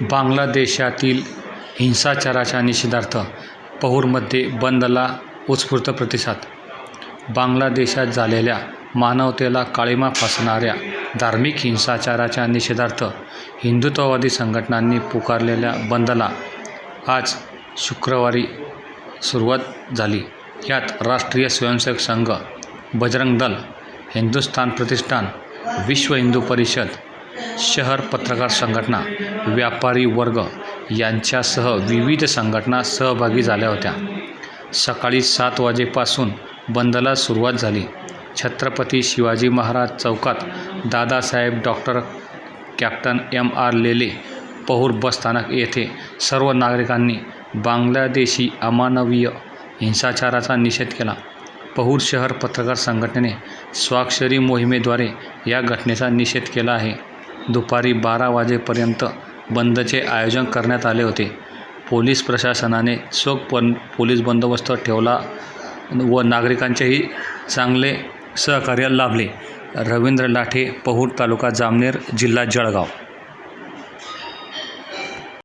बांगलादेशातील हिंसाचाराच्या निषेधार्थ पहूरमध्ये बंदला उत्स्फूर्त प्रतिसाद. बांगलादेशात झालेल्या मानवतेला काळिमा फासणाऱ्या धार्मिक हिंसाचाराच्या निषेधार्थ हिंदुत्ववादी संघटनांनी पुकारलेल्या बंदला आज शुक्रवारी सुरुवात झाली. यात राष्ट्रीय स्वयंसेवक संघ बजरंग दल हिंदुस्थान प्रतिष्ठान विश्व हिंदू परिषद शहर पत्रकार संघटना व्यापारी वर्ग यांच्यासह विविध संघटना सहभागी झाल्या होत्या. सकाळी सात वाजेपासून बंदला सुरुवात झाली. छत्रपती शिवाजी महाराज चौकात Dadasaheb doctor captain M R Lele Pahur बसस्थानक येथे सर्व नागरिकांनी बांगलादेशी अमानवीय हिंसाचाराचा निषेध केला. पहूर शहर पत्रकार संघटनेने स्वाक्षरी मोहिमेद्वारे या घटनेचा निषेध केला आहे. दुपारी बारा वाजेपर्यंत बंदचे आयोजन करण्यात आले होते. पोलीस प्रशासनाने चोख पण पोलीस बंदोबस्त ठेवला व नागरिकांचेही चांगले सहकार्य लाभले. रवींद्र लाठे पहूर तालुका जामनेर जिल्हा जळगाव.